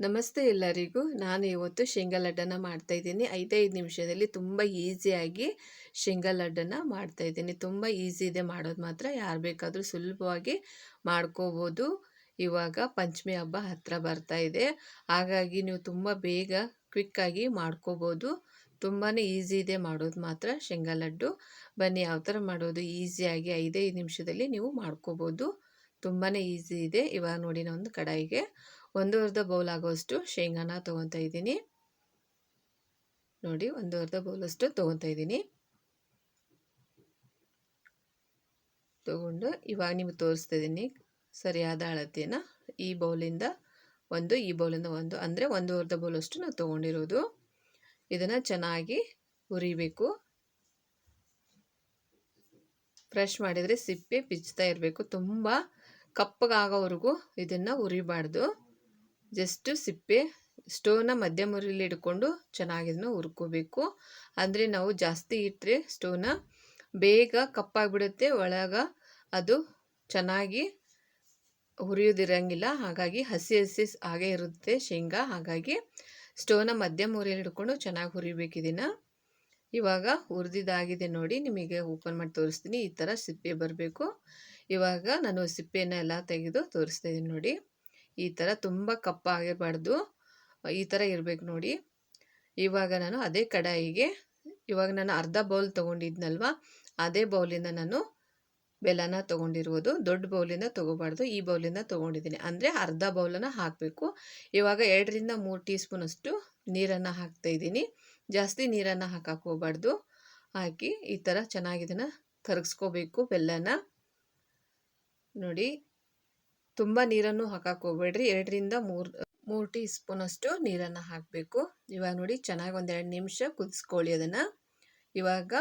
ನಮಸ್ತೆ ಎಲ್ಲರಿಗೂ. ನಾನು ಇವತ್ತು ಶೇಂಗಾ ಲಡ್ಡನ್ನು ಮಾಡ್ತಾ ಇದ್ದೀನಿ. ಐದೈದು ನಿಮಿಷದಲ್ಲಿ ತುಂಬ ಈಸಿಯಾಗಿ ಶೇಂಗಾ ಲಡ್ಡನ್ನು ಮಾಡ್ತಾ ಇದ್ದೀನಿ. ತುಂಬ ಈಸಿ ಇದೆ ಮಾಡೋದು ಮಾತ್ರ. ಯಾರು ಬೇಕಾದರೂ ಸುಲಭವಾಗಿ ಮಾಡ್ಕೋಬೋದು. ಇವಾಗ ಪಂಚಮಿ ಹಬ್ಬ ಹತ್ತಿರ ಬರ್ತಾ ಇದೆ. ಹಾಗಾಗಿ ನೀವು ತುಂಬ ಬೇಗ ಕ್ವಿಕ್ಕಾಗಿ ಮಾಡ್ಕೋಬೋದು. ತುಂಬಾ ಈಸಿ ಇದೆ ಮಾಡೋದು ಮಾತ್ರ ಶೇಂಗಾ ಲಡ್ಡು ಬನ್ನಿ, ಯಾವ ಥರ ಮಾಡೋದು? ಈಸಿಯಾಗಿ ಐದೈದು ನಿಮಿಷದಲ್ಲಿ ನೀವು ಮಾಡ್ಕೋಬೋದು. ತುಂಬಾ ಈಸಿ ಇದೆ. ಇವಾಗ ನೋಡಿ ನಾನು ಒಂದು ಕಡಾಯಿಗೆ ಒಂದು ಅರ್ಧ ಬೌಲ್ ಆಗೋಷ್ಟು ಶೇಂಗಾನ ತೊಗೊತಾ ಇದ್ದೀನಿ. ನೋಡಿ ಒಂದು ಅರ್ಧ ಬೌಲಷ್ಟು ತೊಗೊತಾ ಇದ್ದೀನಿ. ತಗೊಂಡು ಇವಾಗ ನಿಮ್ಗೆ ತೋರಿಸ್ತಾ ಇದ್ದೀನಿ ಸರಿಯಾದ ಅಳತೆಯನ್ನ ಈ ಬೌಲಿಂದ ಒಂದು, ಈ ಬೌಲಿಂದ ಒಂದು. ಅಂದರೆ ಒಂದು ಅರ್ಧ ಬೌಲಷ್ಟು ನಾವು ತೊಗೊಂಡಿರೋದು. ಇದನ್ನು ಚೆನ್ನಾಗಿ ಹುರಿಬೇಕು. ಫ್ರೆಶ್ ಮಾಡಿದರೆ ಸಿಪ್ಪೆ ಬಿಚ್ತಾ ಇರಬೇಕು. ತುಂಬ ಕಪ್ಪಗಾಗೋವರೆಗೂ ಇದನ್ನು ಉರಿಬಾರ್ದು ಜಸ್ಟ್ ಸಿಪ್ಪೆ ಸ್ಟೋವ್ನ ಮಧ್ಯಮ ಉರಿಲಿ ಇಟ್ಕೊಂಡು ಚೆನ್ನಾಗಿ ಇದನ್ನು ಹುರ್ಕೋಬೇಕು. ಅಂದರೆ ನಾವು ಜಾಸ್ತಿ ಇಟ್ಟರೆ ಸ್ಟೋವ್ನ ಬೇಗ ಕಪ್ಪಾಗಿಬಿಡುತ್ತೆ, ಒಳಗೆ ಅದು ಚೆನ್ನಾಗಿ ಹುರಿಯೋದಿರಂಗಿಲ್ಲ. ಹಾಗಾಗಿ ಹಸಿ ಹಸಿ ಹಾಗೆ ಇರುತ್ತೆ ಶೇಂಗಾ. ಹಾಗಾಗಿ ಸ್ಟೋವ್ನ ಮಧ್ಯಮ ಉರಿಯಲ್ಲಿ ಹಿಡ್ಕೊಂಡು ಚೆನ್ನಾಗಿ ಹುರಿಬೇಕು ಇದನ್ನು. ಇವಾಗ ಹುರಿದಿದ್ದಾಗಿದೆ ನೋಡಿ, ನಿಮಗೆ ಓಪನ್ ಮಾಡಿ ತೋರಿಸ್ತೀನಿ. ಈ ಥರ ಸಿಪ್ಪೆ ಬರಬೇಕು. ಇವಾಗ ನಾನು ಸಿಪ್ಪೆಯನ್ನು ಎಲ್ಲ ತೆಗೆದು ತೋರಿಸ್ತಾ ನೋಡಿ. ಈ ಥರ ತುಂಬ ಕಪ್ಪಾಗಿರಬಾರ್ದು ಈ ಥರ ಇರಬೇಕು ನೋಡಿ. ಇವಾಗ ನಾನು ಅದೇ ಕಡಾಯಿಗೆ, ಇವಾಗ ನಾನು ಅರ್ಧ ಬೌಲ್ ತೊಗೊಂಡಿದ್ನಲ್ವ? ಅದೇ ಬೌಲಿಂದ ನಾನು ಬೆಲ್ಲನ ತೊಗೊಂಡಿರುವುದು ದೊಡ್ಡ ಬೌಲಿಂದ ತೊಗೋಬಾರ್ದು. ಈ ಬೌಲಿಂದ ತೊಗೊಂಡಿದ್ದೀನಿ. ಅಂದರೆ ಅರ್ಧ ಬೌಲನ್ನು ಹಾಕಬೇಕು. ಇವಾಗ ಎರಡರಿಂದ ಮೂರು ಟೀ ಸ್ಪೂನಷ್ಟು ನೀರನ್ನು ಹಾಕ್ತಾಯಿದ್ದೀನಿ ಜಾಸ್ತಿ ನೀರನ್ನು ಹಾಕಕ್ಕೆ ಹಾಕಿ ಈ ಥರ ಚೆನ್ನಾಗಿದನ್ನು ಕರಗಿಸ್ಕೋಬೇಕು ಬೆಲ್ಲನ. ನೋಡಿ ತುಂಬ ನೀರನ್ನು ಹಾಕಕ್ಕೆ ಹೋಗ್ಬೇಡ್ರಿ. ಎರಡರಿಂದ ಮೂರು ಮೂರು ಟೀ ಸ್ಪೂನಷ್ಟು ನೀರನ್ನು ಹಾಕಬೇಕು. ಇವಾಗ ನೋಡಿ ಚೆನ್ನಾಗಿ ಒಂದೆರಡು ನಿಮಿಷ ಕುದಿಸ್ಕೊಳ್ಳಿ ಅದನ್ನು. ಇವಾಗ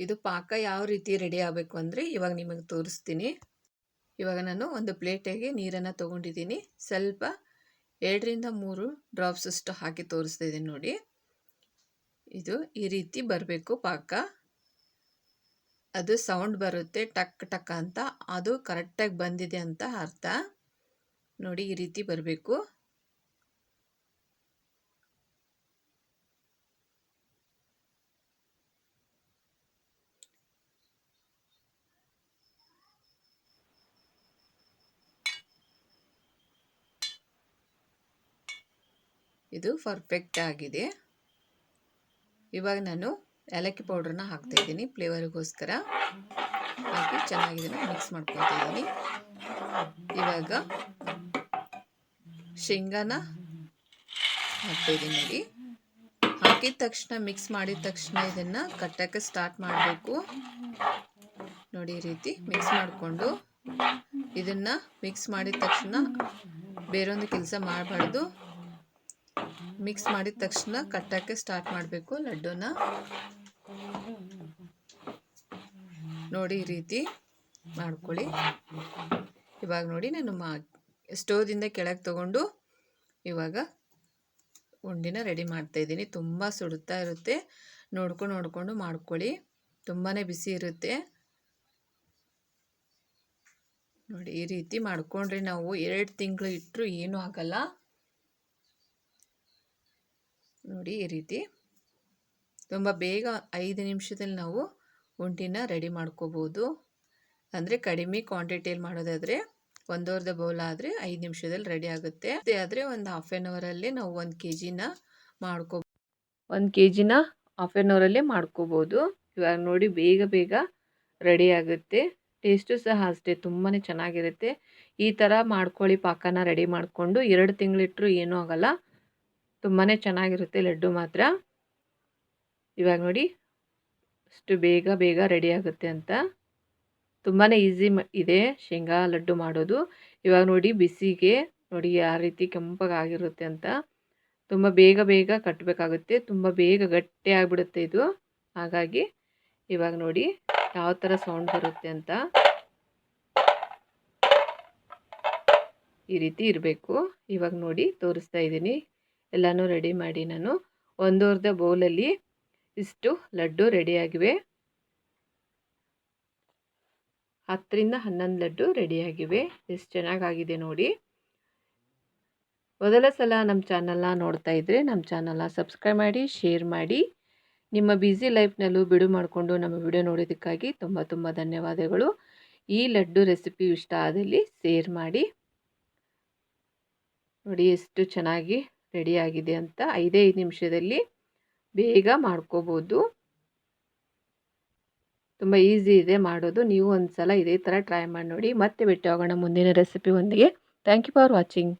ಇದು ಪಾಕ ಯಾವ ರೀತಿ ರೆಡಿ ಆಗಬೇಕು ಅಂದರೆ ಇವಾಗ ನಿಮಗೆ ತೋರಿಸ್ತೀನಿ. ಇವಾಗ ನಾನು ಒಂದು ಪ್ಲೇಟಿಗೆ ನೀರನ್ನು ತೊಗೊಂಡಿದ್ದೀನಿ. ಸ್ವಲ್ಪ ಎರಡರಿಂದ ಮೂರು ಡ್ರಾಪ್ಸ್ ಅಷ್ಟು ಹಾಕಿ ತೋರಿಸ್ತಾ ಇದ್ದೀನಿ ನೋಡಿ. ಇದು ಈ ರೀತಿ ಬರಬೇಕು ಪಾಕ. ಅದು ಸೌಂಡ್ ಬರುತ್ತೆ ಟಕ್ ಟಕ್ ಅಂತ. ಅದು ಕರೆಕ್ಟಾಗಿ ಬಂದಿದೆ ಅಂತ ಅರ್ಥ. ನೋಡಿ, ಈ ರೀತಿ ಬರಬೇಕು. ಇದು ಪರ್ಫೆಕ್ಟ್ ಆಗಿದೆ. ಇವಾಗ ನಾನು ಏಲಕ್ಕಿ ಪೌಡ್ರನ್ನ ಹಾಕ್ತಾಯಿದ್ದೀನಿ ಫ್ಲೇವರಿಗೋಸ್ಕರ. ಹಾಕಿ ಚೆನ್ನಾಗಿ ಮಿಕ್ಸ್ ಮಾಡ್ಕೊತಾ ಇದ್ದೀನಿ ಇವಾಗ ಶೇಂಗಾನ ಹಾಕ್ತಾಯಿದ್ದೀನಿ ನೋಡಿ. ಹಾಕಿದ ತಕ್ಷಣ ಮಿಕ್ಸ್ ಮಾಡಿದ ತಕ್ಷಣ ಇದನ್ನು ಕಟ್ಟಕ್ಕೆ ಸ್ಟಾರ್ಟ್ ಮಾಡಬೇಕು. ನೋಡಿ ರೀತಿ ಮಿಕ್ಸ್ ಮಾಡಿಕೊಂಡು ಇದನ್ನು ಮಿಕ್ಸ್ ಮಾಡಿದ ತಕ್ಷಣ ಬೇರೊಂದು ಕೆಲಸ ಮಾಡಬಾರ್ದು. ಮಿಕ್ಸ್ ಮಾಡಿದ ತಕ್ಷಣ ಕಟ್ಟಕ್ಕೆ ಸ್ಟಾರ್ಟ್ ಮಾಡಬೇಕು ಲಡ್ಡುನ. ನೋಡಿ ಈ ರೀತಿ ಮಾಡ್ಕೊಳ್ಳಿ. ಇವಾಗ ನೋಡಿ ನಾನು ಮಾ ಸ್ಟೋವ್ದಿಂದ ಕೆಳಗೆ ತಗೊಂಡು ಇವಾಗ ಉಂಡಿನ ರೆಡಿ ಮಾಡ್ತಾಯಿದ್ದೀನಿ ತುಂಬ ಸುಡುತ್ತಾ ಇರುತ್ತೆ. ನೋಡ್ಕೊಂಡು ನೋಡಿಕೊಂಡು ಮಾಡ್ಕೊಳ್ಳಿ. ತುಂಬಾ ಬಿಸಿ ಇರುತ್ತೆ. ನೋಡಿ ಈ ರೀತಿ ಮಾಡ್ಕೊಂಡ್ರೆ ನಾವು ಎರಡು ತಿಂಗಳು ಇಟ್ಟರು ಏನೂ ಆಗಲ್ಲ. ನೋಡಿ ಈ ರೀತಿ. ತುಂಬ ಬೇಗ ಐದು ನಿಮಿಷದಲ್ಲಿ ನಾವು ಉಂಟಿನ ರೆಡಿ ಮಾಡ್ಕೋಬೋದು. ಅಂದರೆ ಕಡಿಮೆ ಕ್ವಾಂಟಿಟಿಯಲ್ಲಿ ಮಾಡೋದಾದರೆ ಒಂದೂವರೆ ಬೌಲ್ ಆದರೆ ಐದು ನಿಮಿಷದಲ್ಲಿ ರೆಡಿ ಆಗುತ್ತೆ. ಅದೇ ಆದರೆ ಒಂದು ಹಾಫ್ ಆನ್ ಅವರಲ್ಲಿ ನಾವು ಒಂದು ಕೆ ಜಿನ ಮಾಡ್ಕೋ ಒಂದು ಕೆ ಜಿನ ಹಾಫ್ ಆನ್ ಅವರಲ್ಲೇ ಮಾಡ್ಕೋಬೋದು. ಇವಾಗ ನೋಡಿ ಬೇಗ ಬೇಗ ರೆಡಿ ಆಗುತ್ತೆ. ಟೇಸ್ಟು ಸಹ ಅಷ್ಟೇ ತುಂಬಾ ಚೆನ್ನಾಗಿರುತ್ತೆ. ಈ ಥರ ಮಾಡ್ಕೊಳ್ಳಿ ಪಾಕನ ರೆಡಿ ಮಾಡಿಕೊಂಡು ಎರಡು ತಿಂಗಳಿಟ್ಟರು ಏನೂ ಆಗೋಲ್ಲ. ತುಂಬಾ ಚೆನ್ನಾಗಿರುತ್ತೆ ಲಡ್ಡು ಮಾತ್ರ. ಇವಾಗ ನೋಡಿ ಅಷ್ಟು ಬೇಗ ಬೇಗ ರೆಡಿ ಆಗುತ್ತೆ ಅಂತ. ತುಂಬಾ ಈಸಿ ಇದೆ ಶೇಂಗಾ ಲಡ್ಡು ಮಾಡೋದು. ಇವಾಗ ನೋಡಿ ಬಿಸಿಗೆ ನೋಡಿ ಯಾವ ರೀತಿ ಕೆಂಪಗಾಗಿರುತ್ತೆ ಅಂತ. ತುಂಬ ಬೇಗ ಬೇಗ ಕಟ್ಟಬೇಕಾಗುತ್ತೆ ತುಂಬ ಬೇಗ ಗಟ್ಟಿ ಆಗಿಬಿಡುತ್ತೆ ಇದು. ಹಾಗಾಗಿ ಇವಾಗ ನೋಡಿ ಯಾವ ಥರ ಸೌಂಡ್ ಬರುತ್ತೆ ಅಂತ. ಈ ರೀತಿ ಇರಬೇಕು. ಇವಾಗ ನೋಡಿ ತೋರಿಸ್ತಾ ಇದ್ದೀನಿ. ಎಲ್ಲನೂ ರೆಡಿ ಮಾಡಿ ನಾನು. ಒಂದೂವರೆ ಬೌಲಲ್ಲಿ ಇಷ್ಟು ಲಡ್ಡು ರೆಡಿಯಾಗಿವೆ. ಹತ್ತರಿಂದ ಹನ್ನೊಂದು ಲಡ್ಡು ರೆಡಿಯಾಗಿವೆ. ಎಷ್ಟು ಚೆನ್ನಾಗಾಗಿದೆ ನೋಡಿ. ಮೊದಲ ಸಲ ನಮ್ಮ ಚಾನಲ್ನ ನೋಡ್ತಾ ಇದ್ದರೆ ನಮ್ಮ ಚಾನಲ್ನ ಸಬ್ಸ್ಕ್ರೈಬ್ ಮಾಡಿ, ಶೇರ್ ಮಾಡಿ. ನಿಮ್ಮ ಬ್ಯುಸಿ ಲೈಫ್ನಲ್ಲೂ ಬಿಡು ಮಾಡಿಕೊಂಡು ನಮ್ಮ ವಿಡಿಯೋ ನೋಡೋದಕ್ಕಾಗಿ ತುಂಬ ತುಂಬ ಧನ್ಯವಾದಗಳು. ಈ ಲಡ್ಡು ರೆಸಿಪಿ ಇಷ್ಟ ಆದಲ್ಲಿ ಶೇರ್ ಮಾಡಿ. ನೋಡಿ ಎಷ್ಟು ಚೆನ್ನಾಗಿ ರೆಡಿಯಾಗಿದೆ ಅಂತ. ಐದೇ ಐದು ನಿಮಿಷದಲ್ಲಿ ಬೇಗ ಮಾಡ್ಕೋಬೋದು. ತುಂಬ ಈಸಿ ಇದೆ ಮಾಡೋದು. ನೀವು ಒಂದು ಸಲ ಇದೇ ಥರ ಟ್ರೈ ಮಾಡಿ ನೋಡಿ. ಮತ್ತೆ ಭೇಟಿ ಆಗೋಣ ಮುಂದಿನ ರೆಸಿಪಿ ಒಂದಿಗೆ. Thank you for watching